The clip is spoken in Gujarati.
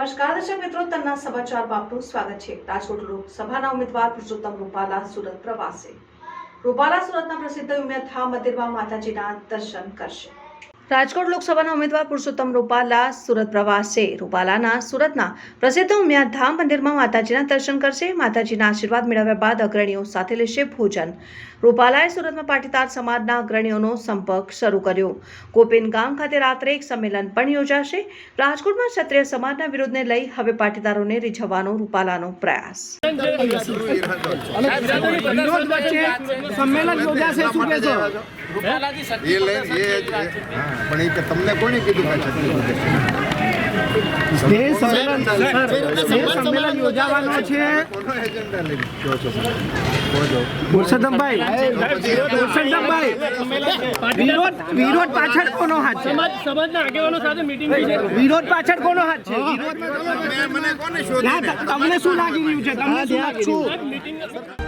નમસ્કાર, દર્શક મિત્રો, તન્ના સમાચારમાં આપનું સ્વાગત છે. રાજકોટ લોકસભાના ઉમેદવાર પુરુષોત્તમ રૂપાલા સુરત પ્રવાસે. રૂપાલા સુરતના પ્રસિદ્ધ ઉમિયાધામ મંદિરમાં માતાજીના દર્શન કરશે. રાજકોટ લોકસભાના ઉમેદવાર પુરુષોત્તમ રૂપાલા સુરત પ્રવાસ. છે રૂપાલાના સુરતના પ્રસિદ્ધ ઉમિયાધામ મંદિરમાં માતાજીના દર્શન કરશે. માતાજીના આશીર્વાદ મેળવ્યા બાદ અગ્રણીઓ સાથે લેશે ભોજન. રૂપાલાએ સુરતમાં પાટીદાર સમાજના અગ્રણીઓનો સંપર્ક શરૂ કર્યો. કોપીન ગામ ખાતે રાત્રે એક સંમેલન પણ યોજાશે. રાજકોટમાં ક્ષત્રિય સમાજના વિરોધને લઈ હવે પાટીદારોને રીઝવવાનો રૂપાલાનો પ્રયાસ. સંમેલન યોજાશે એ લઈને એ જ- એ- હા પણ એ કે તમને કોણે કીધું કે સંમેલન યોજાવાનો છે. પુરુષોત્તમભાઈ પુરુષોત્તમભાઈ વિરોધ વિરોધ પાછળ કોનો હાથ છે? સમાજના આગેવાનો સાથે મીટિંગ વિરોધ પાછળ કોનો હાથ છે? તમને શું લાગી રહ્યું છે? તમને શું